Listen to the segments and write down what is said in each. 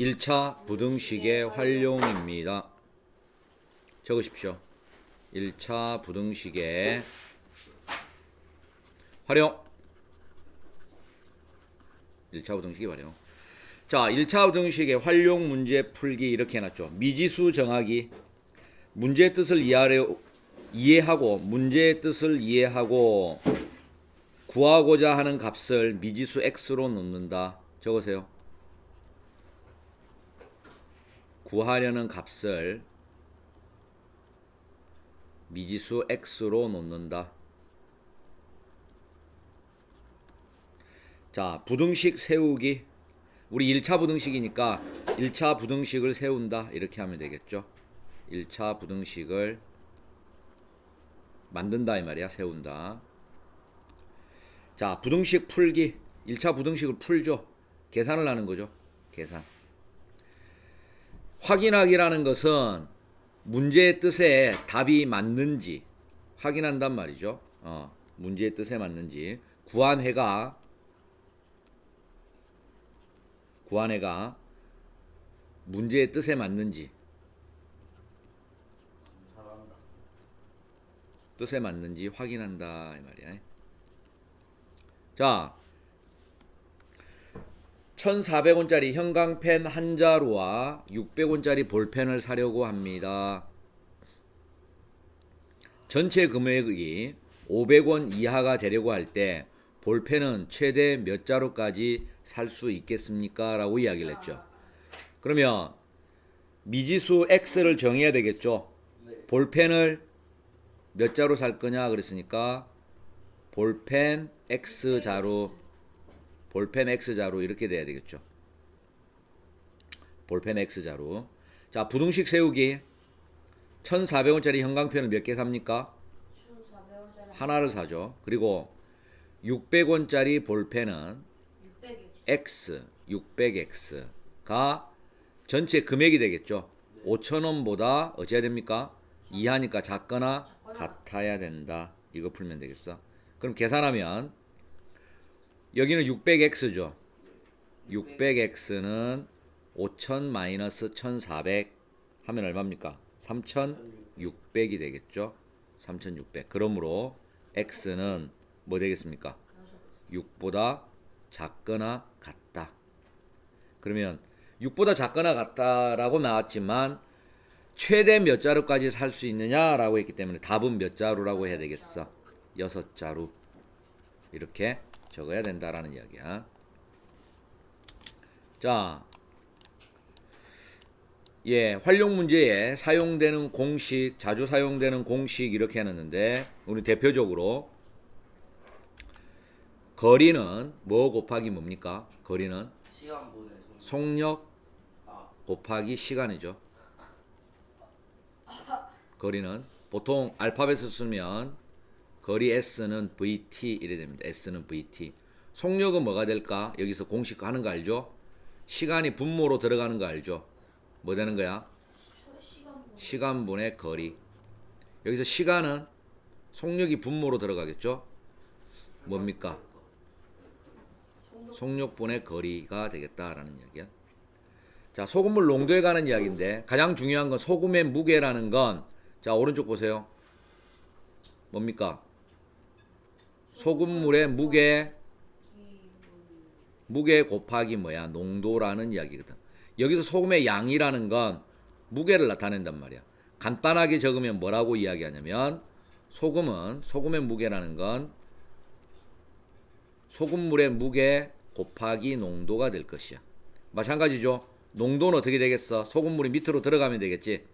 1차 부등식의 활용입니다. 적으십시오. 1차 부등식의 활용. 1차 부등식의 활용. 자, 1차 부등식의 활용 문제 풀기 이렇게 해놨죠. 미지수 정하기. 문제의 뜻을 이해하려, 이해하고 문제의 뜻을 이해하고 구하고자 하는 값을 미지수 x로 놓는다. 적으세요. 구하려는 값을 미지수 x로 놓는다. 자, 부등식 세우기. 우리 1차 부등식이니까 1차 부등식을 세운다. 이렇게 하면 되겠죠. 1차 부등식을 만든다 이 말이야. 세운다. 자, 부등식 풀기. 1차 부등식을 풀죠. 계산을 하는 거죠. 계산. 확인하기라는 것은 문제의 뜻에 답이 맞는지 확인한단 말이죠. 어, 문제의 뜻에 맞는지 구한회가 구한회가 문제의 뜻에 맞는지. 뜻에 맞는지 확인한다 이 말이야. 자, 1,400원짜리 형광펜 한 자루와 600원짜리 볼펜을 사려고 합니다. 전체 금액이 500원 이하가 되려고 할 때 볼펜은 최대 몇 자루까지 살 수 있겠습니까? 라고 이야기를 했죠. 그러면 미지수 X를 정해야 되겠죠. 네. 볼펜을 몇 자루 살 거냐 그랬으니까 볼펜 X 자루 볼펜 X 자루 이렇게 돼야 되겠죠. 볼펜 X 자루. 자, 부등식 세우기. 1,400원짜리 형광펜을 몇 개 삽니까? 1,400원짜리 하나를 사죠. 그리고 600원짜리 볼펜은 600에 X, 600X가 전체 금액이 되겠죠. 5,000원보다 어찌해야 됩니까? 이하니까 작거나 같아야 된다. 이거 풀면 되겠어. 그럼 계산하면 여기는 600X죠. 600X는 5,000 마이너스 1,400 하면 얼마입니까? 3,600이 되겠죠. 3,600. 그러므로 X는 뭐 되겠습니까? 6보다 작거나 같다. 그러면 6보다 작거나 같다라고 나왔지만 최대 몇 자루까지 살 수 있느냐라고 했기 때문에 답은 몇 자루라고 해야 되겠어? 여섯 자루. 이렇게 적어야 된다라는 이야기야. 자, 예, 활용 문제에 사용되는 공식, 자주 사용되는 공식 이렇게 해놨는데 우리 대표적으로 거리는 뭐 곱하기 뭡니까? 거리는. 속력 아, 곱하기 시간이죠. 거리는 보통 알파벳을 쓰면 거리 S는 VT 이래 됩니다. S는 VT. 속력은 뭐가 될까? 여기서 공식 하는 거 알죠? 시간이 분모로 들어가는 거 알죠? 뭐 되는 거야? 시간 뭐 시간분의 거리. 여기서 시간은 속력이 분모로 들어가겠죠? 뭡니까? 속력분의 거리가 되겠다라는 이야기야. 자, 소금물 농도에 관한 이야기인데 가장 중요한 건 소금의 무게라는 건 자, 오른쪽 보세요. 뭡니까? 소금물의 무게 무게 곱하기 뭐야? 농도라는 이야기거든. 여기서 소금의 양이라는 건 무게를 나타낸단 말이야. 간단하게 적으면 뭐라고 이야기하냐면 소금은 소금의 무게라는 건 소금물의 무게 곱하기 농도가 될 것이야. 마찬가지죠. 농도는 어떻게 되겠어? 소금물이 밑으로 들어가면 되겠지.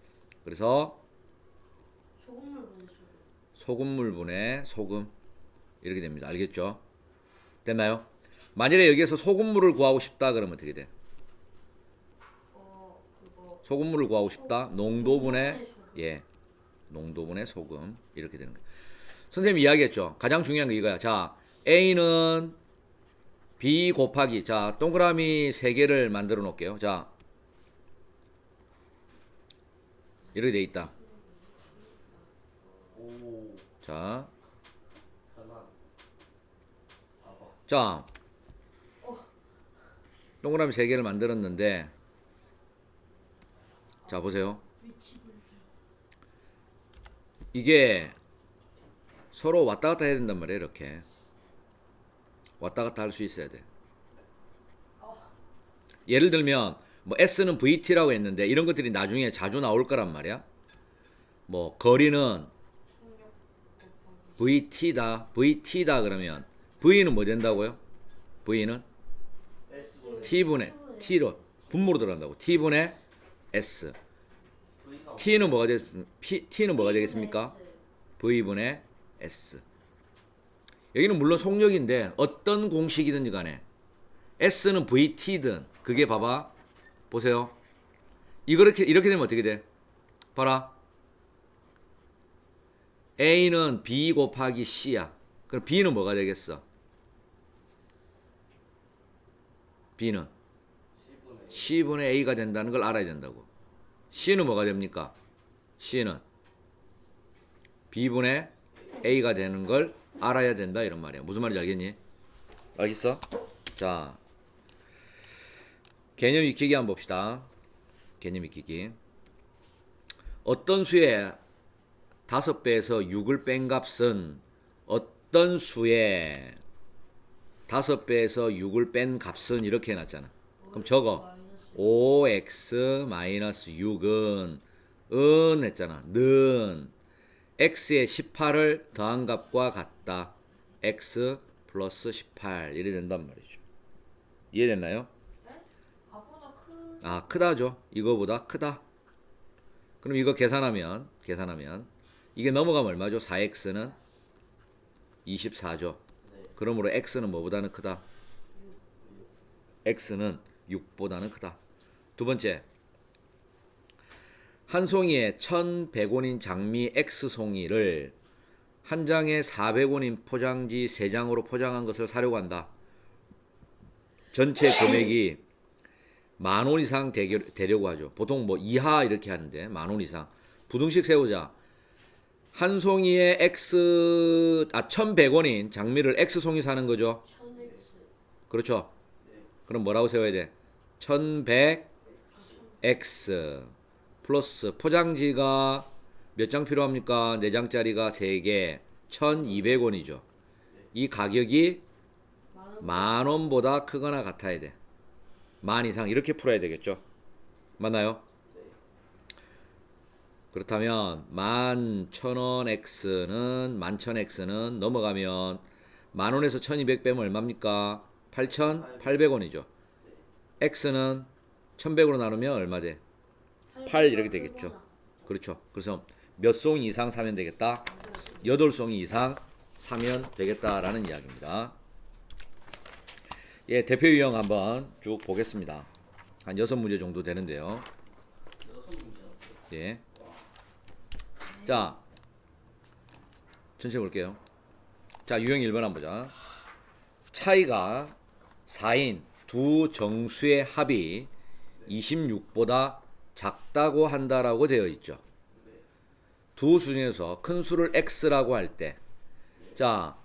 그래서 소금물 소금물분의 소금 이렇게 됩니다. 알겠죠? 됐나요? 만일에 여기에서 소금물을 구하고 싶다 그러면 어떻게 돼? 소금물을 구하고 싶다. 농도분의. 예. 농도분의 소금 이렇게 되는 거예요. 선생님이 이야기했죠. 가장 중요한 게 이거야. 자, A는 B 곱하기 자, 동그라미 세 개를 만들어 놓을게요. 자. 이렇게 돼 있다. 오, 자. 편한. 봐봐. 자. 동그라미 세 개를 만들었는데 자 보세요. 이게 서로 왔다 갔다 해야 된단 말이에요. 이렇게 왔다 갔다 할 수 있어야 돼. 예를 들면 뭐 S는 VT라고 했는데 이런 것들이 나중에 자주 나올 거란 말이야. 뭐 거리는. VT다, VT다 그러면 V는 뭐 된다고요? V는 T분의 T로 분모로 들어간다고. T분의 S. T는 뭐가 되 P, T는 뭐가 되겠습니까? V분의 S. 여기는 물론 속력인데 어떤 공식이든지 간에 S는 VT든 그게 봐봐. 보세요. 이렇게 이렇게 되면 어떻게 돼? 봐라. A는 B 곱하기 C야. 그럼 B는 뭐가 되겠어? B는 C분의 A가 된다는 걸 알아야 된다고. C는 뭐가 됩니까? C는 B분의 A가 되는 걸 알아야 된다 이런 말이야. 무슨 말인지 알겠니? 알겠어? 자, 개념 익히기 한번 봅시다. 개념 익히기. 어떤 수의 다섯 배에서 6을 뺀 값은 어떤 수의 다섯 배에서 6을 뺀 값은 이렇게 해놨잖아. 그럼. 마이너스 5x 마이너스 6은 은 했잖아. 는 x의 18을 더한 값과 같다. x 플러스 18 이래 된단 말이죠. 이해됐나요? 아 크다죠. 이거보다 크다. 그럼 이거 계산하면 계산하면 이게 넘어가면 얼마죠? 4x는 24죠. 네. 그러므로 x는 뭐보다는 크다. x는 6보다는 크다. 두 번째. 한 송이에 1,100원인 장미 X 송이를 한 장에 400원인 포장지 3장으로 포장한 것을 사려고 한다. 전체 금액이 만 원 이상 되려고 하죠. 보통 뭐 이하 이렇게 하는데 만 원 이상. 부등식 세우자. 한 송이에 X 아 1,100원인 장미를 X 송이 사는 거죠. 1000x 그렇죠. 그럼 뭐라고 세워야 돼? 1100x 플러스 포장지가 몇 장 필요합니까? 4장짜리가 3개 1200원이죠. 이 가격이 만 원보다 크거나 같아야 돼. 만 이상 이렇게 풀어야 되겠죠. 맞나요? 그렇다면 만 천원 x는 만천 x는 넘어가면 만 원에서 천이백 빼면 얼마입니까? 팔천 팔백 원이죠. x는 천백으로 나누면 얼마 돼? 팔 이렇게 되겠죠. 그렇죠. 그래서 몇 송이 이상 사면 되겠다? 여덟 송이 이상 사면 되겠다라는 이야기입니다. 예, 대표 유형 한번 쭉 보겠습니다. 한 여섯 문제 정도 되는데요. 예. 자, 천천히 볼게요. 자, 유형 1번 한번 보자. 차이가 4인 두 정수의 합이 26보다 작다고 한다라고 되어 있죠. 두 수 중에서 큰 수를 x라고 할 때, 자,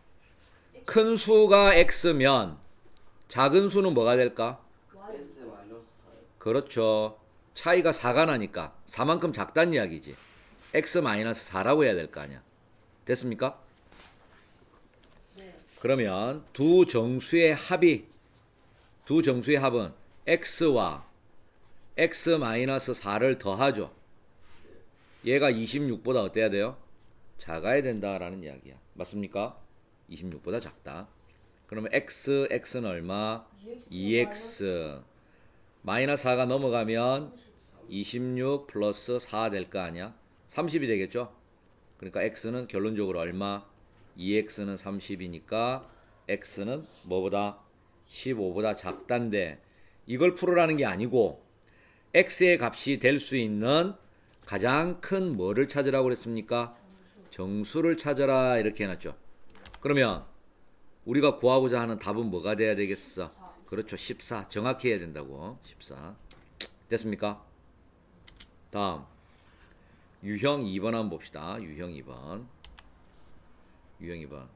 큰 수가 x면 작은 수는 뭐가 될까? y S 마이너스 4 그렇죠. 차이가 4가 나니까 4만큼 작다는 이야기지. X-4라고 해야 될 거 아니야. 됐습니까? 네. 그러면 두 정수의 합이 두 정수의 합은 x와 x-4를 더하죠. 얘가 26보다 어때야 돼요? 작아야 된다라는 이야기야. 맞습니까? 26보다 작다. 그러면 x, x는 얼마? 2x 마이너스 4가 넘어가면 26 플러스 4 될 거 아니야? 30이 되겠죠? 그러니까 x는 결론적으로 얼마? 2x는 30이니까 x는 뭐보다 15보다 작단데 이걸 풀으라는 게 아니고 x의 값이 될 수 있는 가장 큰 뭐를 찾으라고 그랬습니까? 정수를 찾아라 이렇게 해놨죠. 그러면 우리가 구하고자 하는 답은 뭐가 돼야 되겠어? 그렇죠. 14. 정확히 해야 된다고. 14. 됐습니까? 다음. 유형 2번 한번 봅시다. 유형 2번. 유형 2번.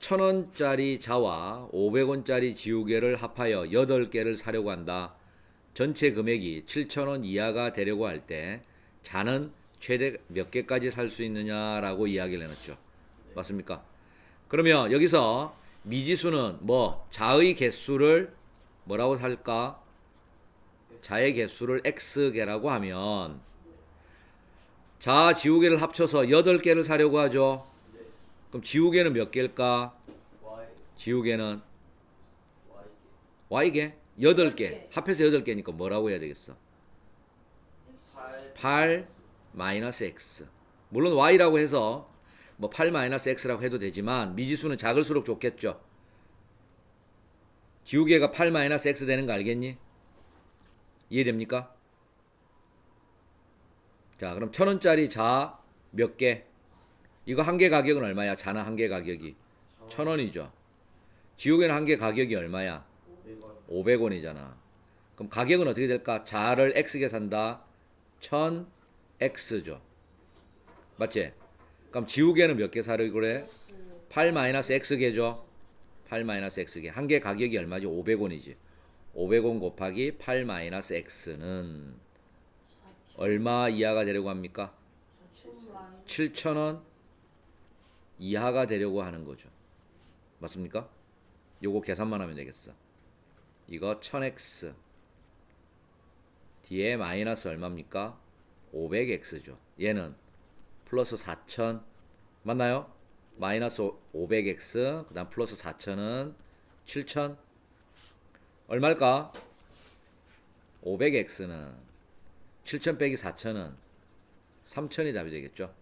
1000원짜리 자와 500원짜리 지우개를 합하여 8개를 사려고 한다. 전체 금액이 7천원 이하가 되려고 할 때 자는 최대 몇 개까지 살 수 있느냐라고 이야기를 해놨죠. 맞습니까? 그러면 여기서 미지수는 뭐 자의 개수를 뭐라고 살까? 자의 개수를 x개라고 하면 자 지우개를 합쳐서 8개를 사려고 하죠. 그럼 지우개는 몇 개일까? 지우개는 Y y개 8개. 개. 합해서 8개니까 뭐라고 해야 되겠어? 8 8 마이너스 x. 물론 y라고 해서 뭐 8 마이너스 x라고 해도 되지만 미지수는 작을수록 좋겠죠. 지우개가 8 마이너스 x 되는 거 알겠니? 이해됩니까? 자, 그럼 천 원짜리 자 몇 개? 이거 한 개 가격은 얼마야? 자는 한 개 가격이 천 원이죠. 지우개는 한 개 가격이 얼마야? 500원 500원이잖아. 그럼 가격은 어떻게 될까? 자를 x개 산다. 1000x죠. 맞지? 그럼 지우개는 몇 개 사려고 그래? 8 마이너스 x개죠. 8 마이너스 x개. 한 개 가격이 얼마지? 500원이지. 500원 곱하기 8 마이너스 x는 얼마 이하가 되려고 합니까? 7,000원 이하가 되려고 하는 거죠. 맞습니까? 요거 계산만 하면 되겠어. 이거 1000x 뒤에 마이너스 얼마입니까? 500x죠. 얘는 플러스 4000 맞나요? 마이너스 500x 그 다음 플러스 4000은 7000 얼마일까? 500x는 7000 빼기 4000은 3000이 답이 되겠죠.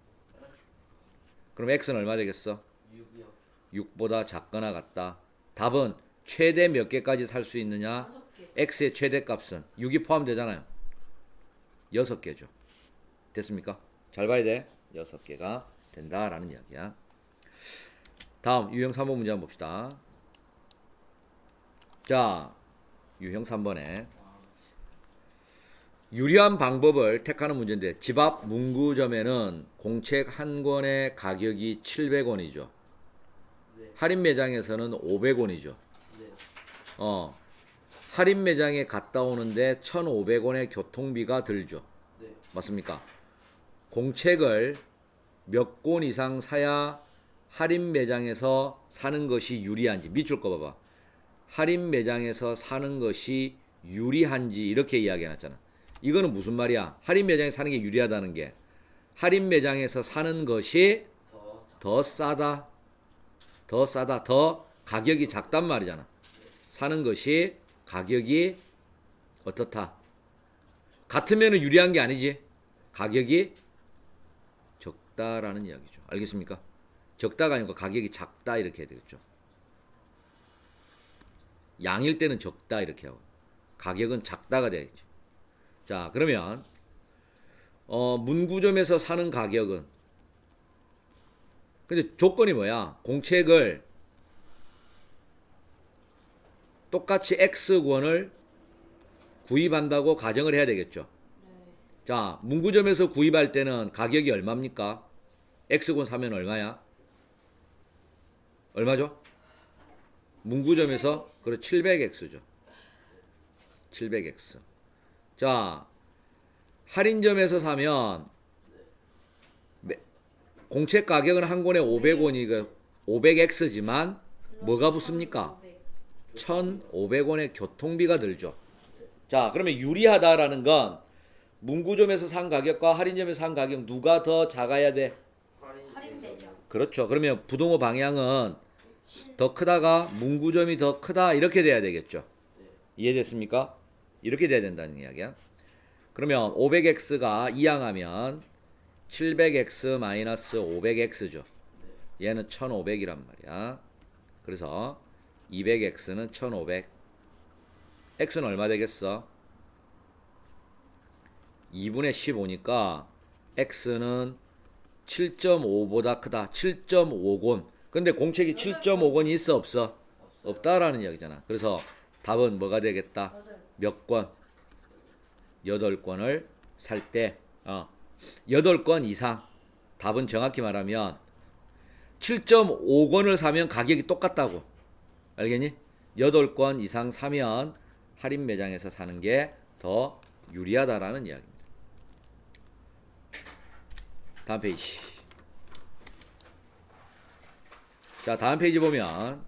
그럼 x는 얼마 되겠어? 6이요 6보다 작거나 같다. 답은 최대 몇 개까지 살 수 있느냐? x의 최대 값은 6이 포함되잖아요. 6개죠. 됐습니까? 잘 봐야 돼. 6개가 된다라는 이야기야. 다음 유형 3번 문제 한번 봅시다. 자, 유형 3번에 유리한 방법을 택하는 문제인데 집 앞 문구점에는 공책 한 권의 가격이 700원이죠. 네. 할인 매장에서는 500원이죠. 네 어, 할인 매장에 갔다 오는데 1,500원의 교통비가 들죠. 네. 맞습니까? 공책을 몇 권 이상 사야 할인 매장에서 사는 것이 유리한지 밑줄 거 봐봐. 할인 매장에서 사는 것이 유리한지 이렇게 이야기해 놨잖아. 이거는 무슨 말이야? 할인 매장에 사는 게 유리하다는 게 할인 매장에서 사는 것이 더더 싸다. 더 싸다. 더 가격이 작단 말이잖아. 사는 것이 가격이 어떻다. 같으면 유리한 게 아니지. 가격이 적다라는 이야기죠. 알겠습니까? 적다가 아니고 가격이 작다 이렇게 해야 되겠죠. 양일 때는 적다 이렇게 하고 가격은 작다가 돼야지. 자, 그러면 어, 문구점에서 사는 가격은 근데 조건이 뭐야? 공책을 똑같이 X권을 구입한다고 가정을 해야 되겠죠. 네. 자, 문구점에서 구입할 때는 가격이 얼마입니까? X권 사면 얼마야? 얼마죠? 문구점에서 그래 700X죠. 700X. 자, 할인점에서 사면 매- 공책 가격은 한 권에 500원이고 500X지만 뭐가 붙습니까? 1,500원의 교통비가 들죠. 자, 그러면 유리하다라는 건 문구점에서 산 가격과 할인점에서 산 가격 누가 더 작아야 돼? 할인 할인 매장. 그렇죠. 그러면 부동호 방향은 더 크다가 문구점이 더 크다 이렇게 돼야 되겠죠. 이해됐습니까? 이렇게 돼야 된다는 이야기야. 그러면 500x가 이항하면 700x 마이너스 500x죠. 얘는 1500이란 말이야. 그래서 200x는 1500. x는 얼마 되겠어? 2분의 15니까 x는 7.5보다 크다. 7.5권. 근데 공책이 7.5권이 있어 없어? 없다라는 이야기잖아. 그래서 답은 뭐가 되겠다? 몇 권? 8권을 살 때, 어, 8권 이상. 답은 정확히 말하면 7.5권을 사면 가격이 똑같다고. 알겠니? 8권 이상 사면 할인 매장에서 사는 게 더 유리하다라는 이야기입니다. 다음 페이지. 자, 다음 페이지 보면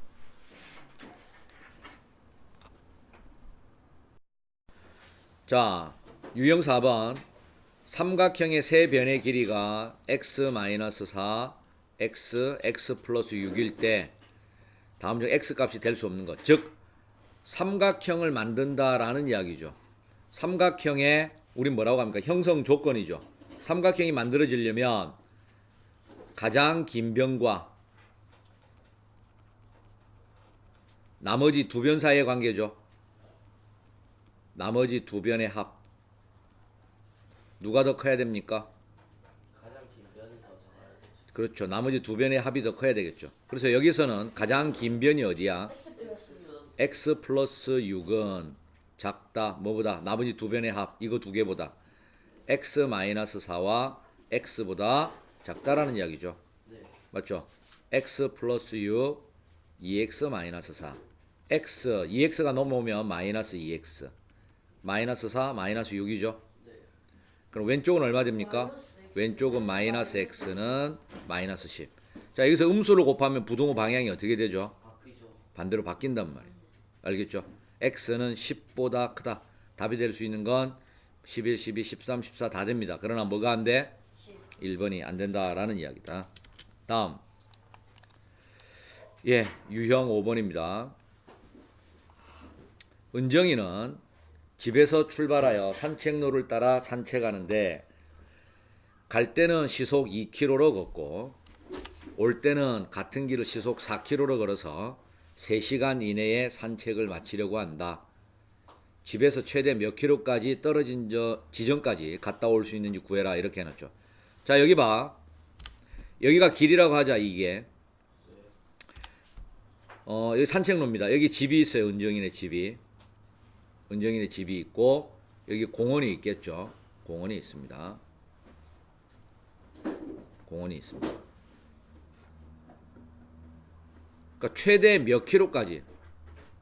자, 유형 4번 삼각형의 세 변의 길이가 x-4, x, x 플러스 6일 때 다음 중 x 값이 될 수 없는 것. 즉 삼각형을 만든다라는 이야기죠. 삼각형의 우린 뭐라고 합니까? 형성 조건이죠. 삼각형이 만들어지려면 가장 긴 변과 나머지 두 변 사이의 관계죠. 나머지 두 변의 합. 누가 더 커야 됩니까? 가장 긴 면이 더 작아야 되죠. 그렇죠. 나머지 두 변의 합이 더 커야 되겠죠. 그래서 여기서는 가장 긴 변이 어디야? X 플러스 x 플러스 6은 작다. 뭐보다? 나머지 두 변의 합. 이거 두 개보다. x 마이너스 4와 x보다 작다라는 이야기죠. 네. 맞죠? x 플러스 6, 2x 마이너스 4. x, 2x가 넘어오면 마이너스 2x. 마이너스 4, 마이너스 6이죠. 네. 그럼 왼쪽은 얼마 됩니까? 왼쪽은 마이너스 x는 마이너스 10. 자, 여기서 음수를 곱하면 부등호 방향이 어떻게 되죠? 반대로 바뀐단 말이에요. 알겠죠? x는 10보다 크다. 답이 될 수 있는 건 11, 12, 13, 14 다 됩니다. 그러나 뭐가 안 돼? 1번이 안 된다라는 이야기다. 다음. 예, 유형 5번입니다. 은정이는 집에서 출발하여 산책로를 따라 산책하는데 갈 때는 시속 2km로 걷고 올 때는 같은 길을 시속 4km로 걸어서 3시간 이내에 산책을 마치려고 한다. 집에서 최대 몇 킬로까지 떨어진 저 지점까지 갔다 올 수 있는지 구해라 이렇게 해놨죠. 자 여기 봐. 여기가 길이라고 하자 이게. 어 여기 산책로입니다. 여기 집이 있어요. 은정이네 집이. 은정이네 집이 있고 여기 공원이 있겠죠. 공원이 있습니다. 공원이 있습니다. 그러니까 최대 몇 킬로까지.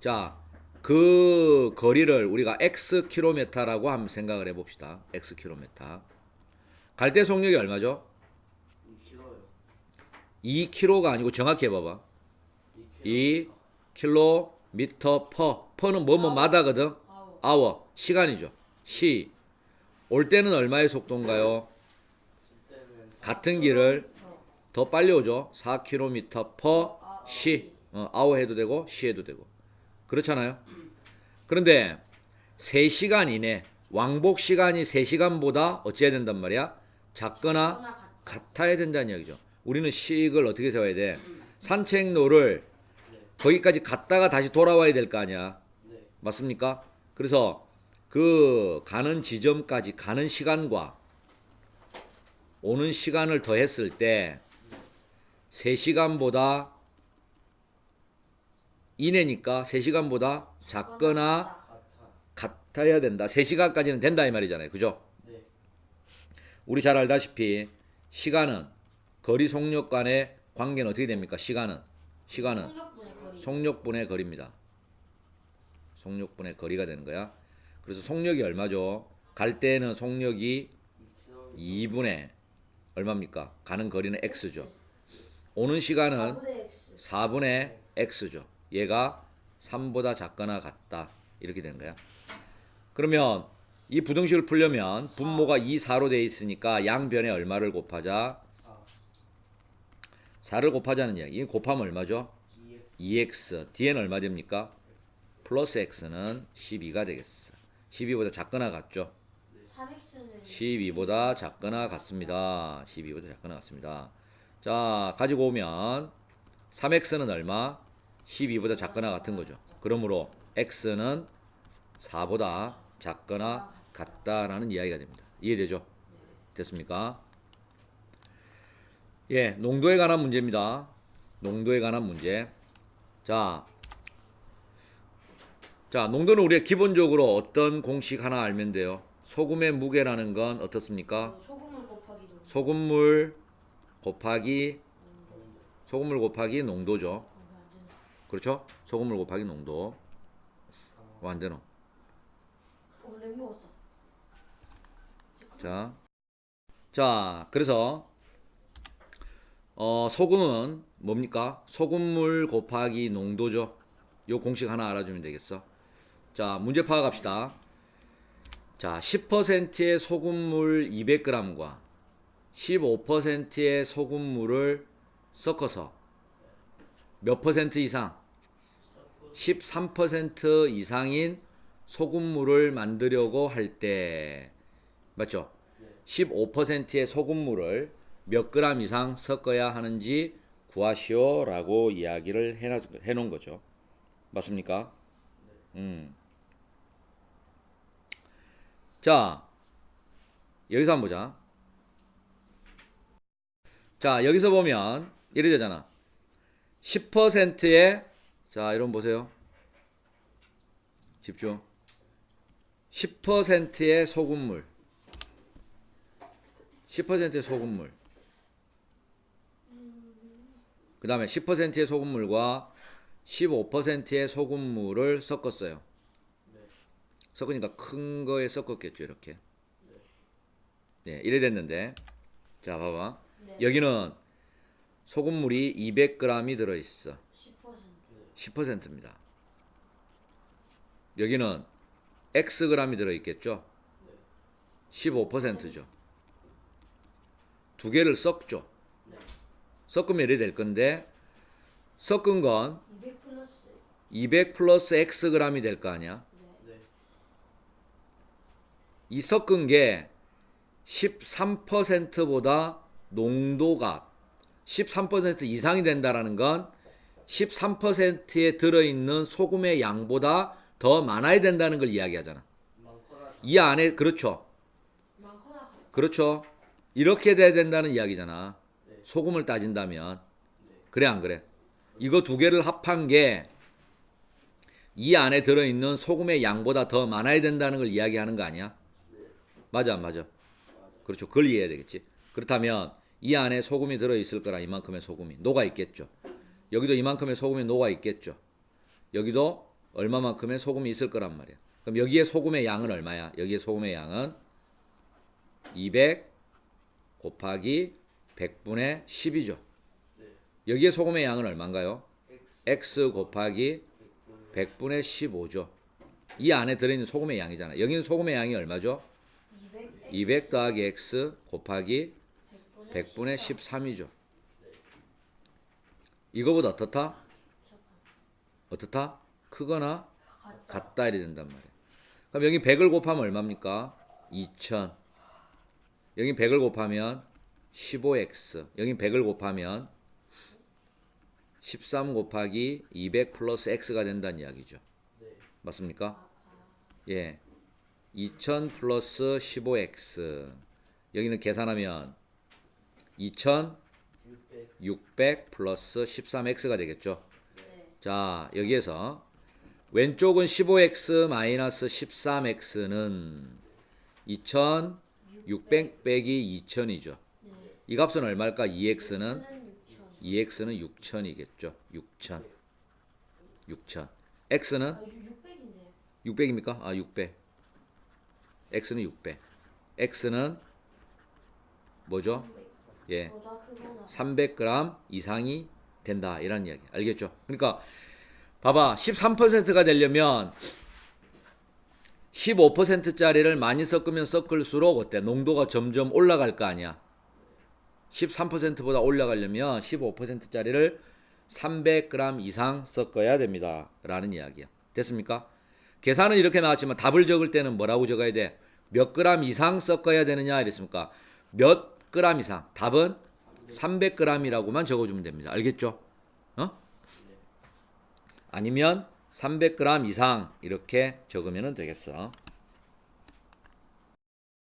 자, 그 거리를 우리가 x 킬로미터라고 한번 생각을 해봅시다. x 킬로미터. 갈대 속력이 얼마죠? 2kg요. 2km가 아니고 정확히 해봐봐. 2 킬로미터 퍼. 퍼는 뭐뭐 마다거든. 아워 시간이죠. 시. 올 때는 얼마의 속도인가요? 같은 길을 어. 더 빨리 오죠. 4km per 시. 어, 아워 해도 되고 시 해도 되고. 그렇잖아요. 그런데 3시간 이내 왕복 시간이 3시간보다 어찌해야 된단 말이야? 작거나 같 같아야 된다는 이야기죠. 우리는 식을 어떻게 세워야 돼? 산책로를 거기까지 갔다가 다시 돌아와야 될 거 아니야. 네. 맞습니까? 그래서 그 가는 지점까지 가는 시간과 오는 시간을 더했을 때 3시간보다 이내니까 3시간보다 작거나 같아. 같아야 된다. 3시간까지는 된다 이 말이잖아요. 그죠? 네. 우리 잘 알다시피 시간은 거리 속력 간의 관계는 어떻게 됩니까? 시간은 시간은 속력분의 거리입니다. 속력분의 거리가 되는 거야. 그래서 속력이 얼마죠? 갈 때는 속력이 2kg. 2분의 얼마입니까? 가는 거리는 x죠. 오는 시간은 4분의 X 4분의 x죠. 얘가 3보다 작거나 같다. 이렇게 되는 거야. 그러면 이 부등식을 풀려면 분모가 2, 4로 돼 있으니까 양변에 얼마를 곱하자? 4. 4를 곱하자는 이야기. 이 곱하면 얼마죠? 2x. 2x. 뒤에는 얼마 됩니까? 플러스 x는 12가 되겠어. 12보다 작거나 같죠? 3X는 12보다 작거나 같습니다. 12보다 작거나 같습니다. 자, 가지고 오면 3x는 얼마? 12보다 작거나 같은 거죠. 그러므로 x는 4보다 작거나 같다라는 이야기가 됩니다. 이해되죠? 됐습니까? 예, 농도에 관한 문제입니다. 농도에 관한 문제. 자, 자, 농도는 우리가 기본적으로 어떤 공식 하나 알면 돼요. 소금의 무게라는 건 어떻습니까? 소금을 곱하기 농도 소금물 곱하기 소금물 곱하기 농도죠. 그렇죠? 소금물 곱하기 농도. 뭐안 되노? 놀래 먹었다. 자, 자, 그래서 어, 소금은 뭡니까? 소금물 곱하기 농도죠. 요 공식 하나 알아주면 되겠어. 자, 문제 파악합시다. 자, 10%의 소금물 200g과 15%의 소금물을 섞어서 몇 퍼센트 이상? 13% 이상인 소금물을 만들려고 할 때 맞죠? 15%의 소금물을 몇 그램 이상 섞어야 하는지 구하시오라고 이야기를 해놓은 거죠. 맞습니까? 음. 자, 여기서 한번 보자. 자, 여기서 보면 이래 되잖아. 10%의 자, 이런 거 보세요. 집중. 10%의 소금물. 10%의 소금물. 그 다음에 10%의 소금물과 15%의 소금물을 섞었어요. 섞으니까 큰 거에 섞었겠죠, 이렇게. 네, 이래 됐는데. 자, 봐봐. 네. 여기는 소금물이 200g이 들어있어. 10%. 10%입니다. 여기는 X g이 들어있겠죠? 15%죠. 두 개를 섞죠. 섞으면 이래 될 건데, 섞은 건 200 플러스 200 플러스 X g이 될 거 아니야? 이 섞은 게 13%보다 농도가 13% 이상이 된다라는 건 13%에 들어있는 소금의 양보다 더 많아야 된다는 걸 이야기하잖아. 이 안에 그렇죠. 그렇죠. 이렇게 돼야 된다는 이야기잖아. 네. 소금을 따진다면 그래 안 그래? 이거 두 개를 합한 게 이 안에 들어있는 소금의 양보다 더 많아야 된다는 걸 이야기하는 거 아니야? 맞아 안 맞아? 그렇죠. 그걸 이해해야 되겠지. 그렇다면 이 안에 소금이 들어 있을 거라 이만큼의 소금이 녹아 있겠죠. 여기도 이만큼의 소금이 녹아 있겠죠. 여기도 얼마만큼의 소금이 있을 거란 말이야. 그럼 여기에 소금의 양은 얼마야? 여기에 소금의 양은 200 곱하기 100분의 10이죠. 여기에 소금의 양은 얼마인가요? x 곱하기 100분의 15죠. 이 안에 들어있는 소금의 양이잖아. 여기는 소금의 양이 얼마죠? 200 200 더하기 x 곱하기 100분의 100분의 13이죠. 이거보다 어떻다? 어떻다? 크거나 같다 이래 된단 말이야. 그럼 여기 100을 곱하면 얼마입니까? 2000. 여기 100을 곱하면 15x. 여기 100을 곱하면 13 곱하기 200 플러스 x가 된다는 이야기죠. 맞습니까? 예. 2000 플러스 15x. 여기는 계산하면 2000 600 600 플러스 13x가 되겠죠. 네. 자, 여기에서 왼쪽은 15x 마이너스 13x는 2600 빼기 2000이죠. 네. 이 값은 얼마일까? 2x는 6천. 2x는 6000이겠죠. 6000. 6000. x는 아, 600인데. 600입니까? 아, 600. X는 600. x는 뭐죠? 예. 보다 크거나 300g 이상이 된다 이런 이야기 알겠죠? 그러니까 봐봐 13%가 되려면 15%짜리를 많이 섞으면 섞을수록 어때 농도가 점점 올라갈 거 아니야 13%보다 올라가려면 15%짜리를 300g 이상 섞어야 됩니다 라는 이야기야 됐습니까? 계산은 이렇게 나왔지만 답을 적을 때는 뭐라고 적어야 돼? 몇 그램 이상 섞어야 되느냐 이랬습니까? 몇 그램 이상 답은 300g이라고만 적어주면 됩니다. 알겠죠? 어? 아니면 300g 이상 이렇게 적으면 되겠어.